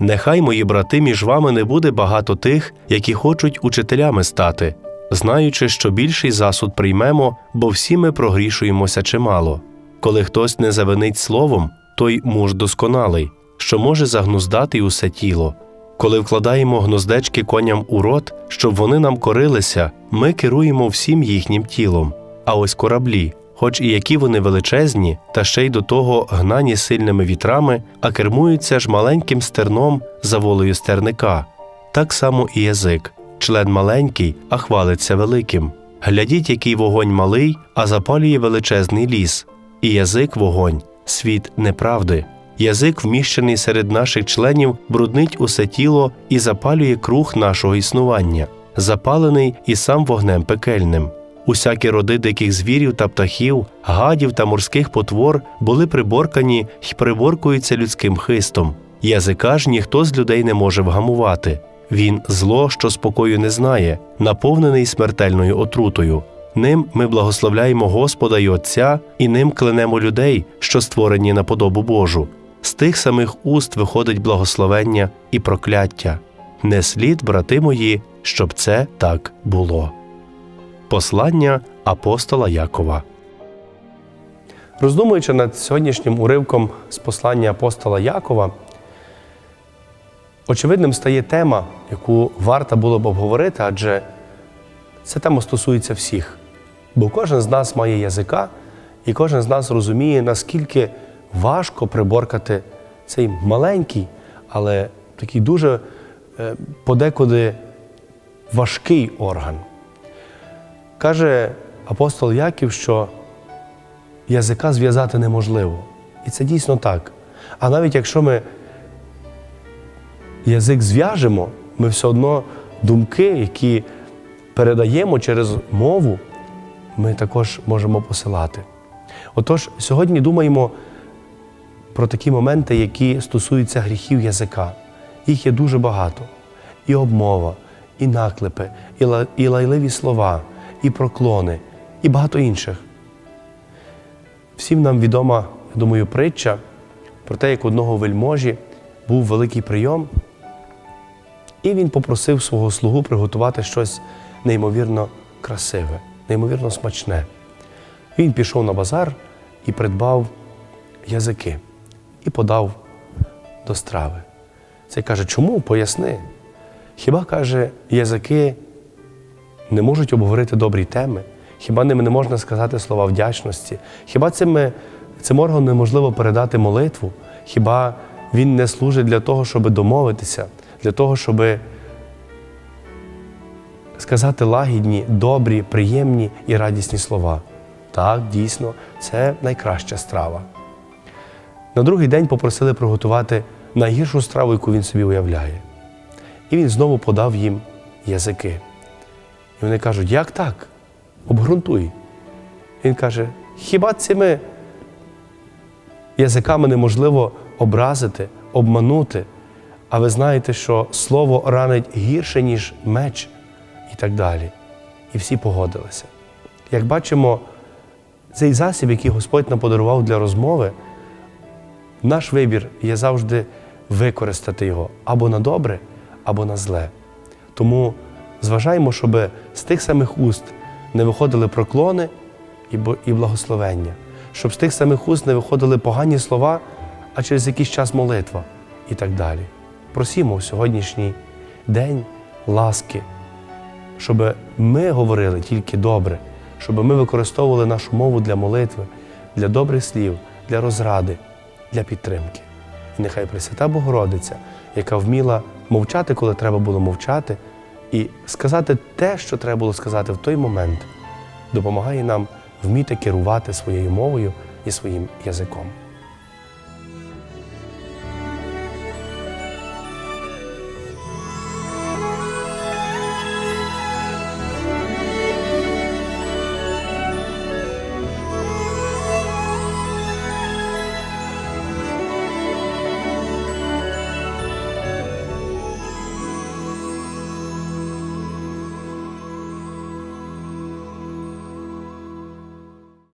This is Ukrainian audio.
Нехай, мої брати, між вами не буде багато тих, які хочуть учителями стати, знаючи, що більший засуд приймемо, бо всі ми прогрішуємося чимало. Коли хтось не завинить словом, той муж досконалий, що може загнуздати усе тіло. Коли вкладаємо гнуздечки коням у рот, щоб вони нам корилися, ми керуємо всім їхнім тілом. А ось кораблі, хоч і які вони величезні, та ще й до того гнані сильними вітрами, а кермуються ж маленьким стерном за волею стерника. Так само і язик, член маленький, а хвалиться великим. Глядіть, який вогонь малий, а запалює величезний ліс. І язик вогонь, світ неправди. Язик, вміщений серед наших членів, бруднить усе тіло і запалює круг нашого існування, запалений і сам вогнем пекельним. Усякі роди диких звірів та птахів, гадів та морських потвор були приборкані й приборкуються людським хистом. Язика ж ніхто з людей не може вгамувати. Він зло, що спокою не знає, наповнений смертельною отрутою. Ним ми благословляємо Господа й Отця, і ним кленемо людей, що створені на подобу Божу. З тих самих уст виходить благословення і прокляття. Не слід, брати мої, щоб це так було. Послання апостола Якова. Роздумуючи над сьогоднішнім уривком з послання апостола Якова, очевидним стає тема, яку варто було б обговорити, адже ця тема стосується всіх. Бо кожен з нас має язика, і кожен з нас розуміє, наскільки важко приборкати цей маленький, але такий дуже е, подекуди важкий орган. Каже апостол Яків, що язика зв'язати неможливо. І це дійсно так. А навіть якщо ми язик зв'яжемо, ми все одно думки, які передаємо через мову, ми також можемо посилати. Отож, сьогодні думаємо про такі моменти, які стосуються гріхів язика. Їх є дуже багато. І обмова, і наклепи, і лайливі слова, і проклони, і багато інших. Всім нам відома, я думаю, притча про те, як одного вельможі був великий прийом, і він попросив свого слугу приготувати щось неймовірно красиве, неймовірно смачне. Він пішов на базар і придбав язики і подав до страви. Цей каже, чому? Поясни. Хіба каже, язики не можуть обговорити добрі теми? Хіба ними не можна сказати слова вдячності? Хіба цими, цим органом неможливо передати молитву? Хіба він не служить для того, щоб домовитися, для того, щоб сказати лагідні, добрі, приємні і радісні слова? Так, дійсно, це найкраща страва. На другий день попросили приготувати найгіршу страву, яку він собі уявляє. І він знову подав їм язики. І вони кажуть, як так? Обґрунтуй. Він каже: хіба цими язиками неможливо образити, обманути? А ви знаєте, що слово ранить гірше, ніж меч, і так далі. І всі погодилися. Як бачимо, цей засіб, який Господь нам подарував для розмови, наш вибір є завжди використати його або на добре, або на зле. Тому зважаємо, щоб з тих самих уст не виходили проклони і благословення, щоб з тих самих уст не виходили погані слова, а через якийсь час молитва і так далі. Просімо в сьогоднішній день ласки, щоб ми говорили тільки добре, щоб ми використовували нашу мову для молитви, для добрих слів, для розради, для підтримки. І нехай Пресвята Богородиця, яка вміла мовчати, коли треба було мовчати, і сказати те, що треба було сказати в той момент, допомагає нам вміти керувати своєю мовою і своїм язиком.